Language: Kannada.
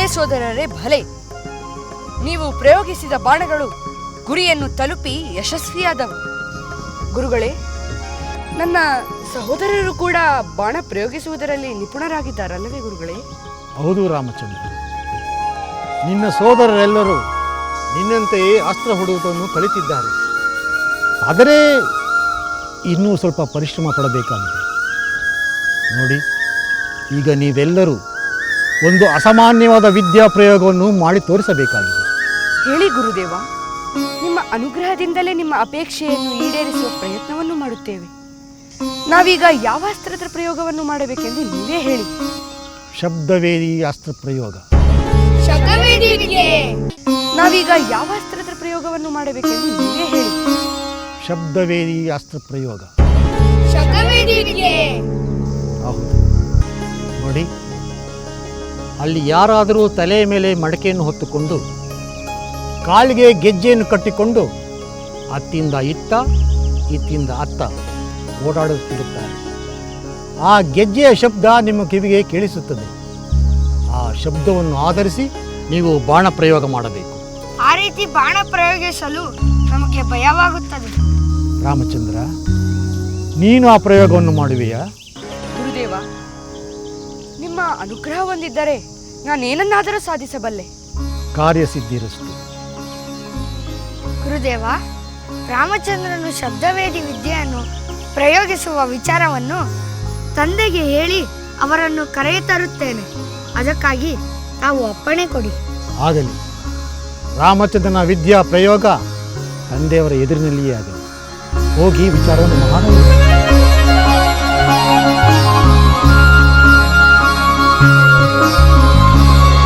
ಯಶೋಧರರೇ ಭಲೆ. ನೀವು ಪ್ರಯೋಗಿಸಿದ ಬಾಣಗಳು ಗುರಿಯನ್ನು ತಲುಪಿ ಯಶಸ್ವಿಯಾದವು. ಗುರುಗಳೇ, ನನ್ನ ಸಹೋದರರು ಕೂಡ ಬಾಣ ಪ್ರಯೋಗಿಸುವುದರಲ್ಲಿ ನಿಪುಣರಾಗಿದ್ದಾರಲ್ಲವೇ ಗುರುಗಳೇ? ಹೌದು ರಾಮಚಂದ್ರ. ನಿನ್ನ ಸೋದರರೆಲ್ಲರೂ ನಿನ್ನಂತೆಯೇ ಅಸ್ತ್ರ ಹೊಡುವುದನ್ನು ಕಲಿತಿದ್ದಾರೆ. ಆದರೆ ಇನ್ನೂ ಸ್ವಲ್ಪ ಪರಿಶ್ರಮ ಪಡಬೇಕಾಗಿದೆ. ನೋಡಿ, ಈಗ ನೀವೆಲ್ಲರೂ ಒಂದು ಅಸಾಮಾನ್ಯವಾದ ವಿದ್ಯಾ ಪ್ರಯೋಗವನ್ನು ಮಾಡಿ ತೋರಿಸಬೇಕಾಗಿದೆ. ಹೇಳಿ ಗುರುದೇವ ನಿಮ್ಮ ಅನುಗ್ರಹದಿಂದಲೇ ನಿಮ್ಮ ಅಪೇಕ್ಷೆಯನ್ನು ಈಡೇರಿಸುವ ಪ್ರಯತ್ನವನ್ನು ಮಾಡುತ್ತೇವೆ. ನಾವೀಗ ಯಾವ ಅಸ್ತ್ರದ ಪ್ರಯೋಗವನ್ನು ಮಾಡಬೇಕೆಂದು ನೀವೇ ಹೇಳಿ. ಶಬ್ದವೇದಿ ಅಸ್ತ್ರ ಪ್ರಯೋಗ. ನಾವೀಗ ಯಾವ ಅಸ್ತ್ರದ ಪ್ರಯೋಗವನ್ನು ಮಾಡಬೇಕೆಂದು ನೀವೇ ಹೇಳಿ. ಶಬ್ದವೇದಿ ಅಸ್ತ್ರ ಪ್ರಯೋಗ. ಅಲ್ಲಿ ಯಾರಾದರೂ ತಲೆಯ ಮೇಲೆ ಮಡಕೆಯನ್ನು ಹೊತ್ತುಕೊಂಡು ಕಾಲಿಗೆ ಗೆಜ್ಜೆಯನ್ನು ಕಟ್ಟಿಕೊಂಡು ಅತ್ತಿಂದ ಇತ್ತ ಇತ್ತಿಂದ ಅತ್ತ ಓಡಾಡುತ್ತಿರುತ್ತಾರೆ. ಆ ಗೆಜ್ಜೆಯ ಶಬ್ದ ನಿಮ್ಮ ಕಿವಿಗೆ ಕೇಳಿಸುತ್ತದೆ. ಆ ಶಬ್ದವನ್ನು ಆಧರಿಸಿ ನೀವು ಬಾಣ ಪ್ರಯೋಗ ಮಾಡಬೇಕು. ಆ ರೀತಿ ಬಾಣ ಪ್ರಯೋಗಿಸಲು ನಮಗೆ ಭಯವಾಗುತ್ತದೆ. ರಾಮಚಂದ್ರ ನೀನು ಆ ಪ್ರಯೋಗವನ್ನು ಮಾಡುವೆಯಾ? ಗುರುದೇವ ನಿಮ್ಮ ಅನುಗ್ರಹ ಹೊಂದಿದ್ದರೆ ನಾನೇನನ್ನಾದರೂ ಸಾಧಿಸಬಲ್ಲೆ. ಕಾರ್ಯಸಿದ್ಧಿರಸ್ತು. ಗುರುದೇವ ರಾಮಚಂದ್ರನು ಶಬ್ದವೇದಿ ವಿದ್ಯೆಯನ್ನು ಪ್ರಯೋಗಿಸುವ ವಿಚಾರವನ್ನು ತಂದೆಗೆ ಹೇಳಿ ಅವರನ್ನು ಕರೆಯತರುತ್ತೇನೆ ಅದಕ್ಕಾಗಿ ತಾವು ಅಪ್ಪಣೆ ಕೊಡಿ. ಆಗಲಿ. ರಾಮಚಂದ್ರನ ವಿದ್ಯಾ ಪ್ರಯೋಗ ತಂದೆಯವರ ಎದುರಿನಲ್ಲಿಯೇ ಆಗಲಿ. ಹೋಗಿ ವಿಚಾರವನ್ನು ಮಹಾರಾಜ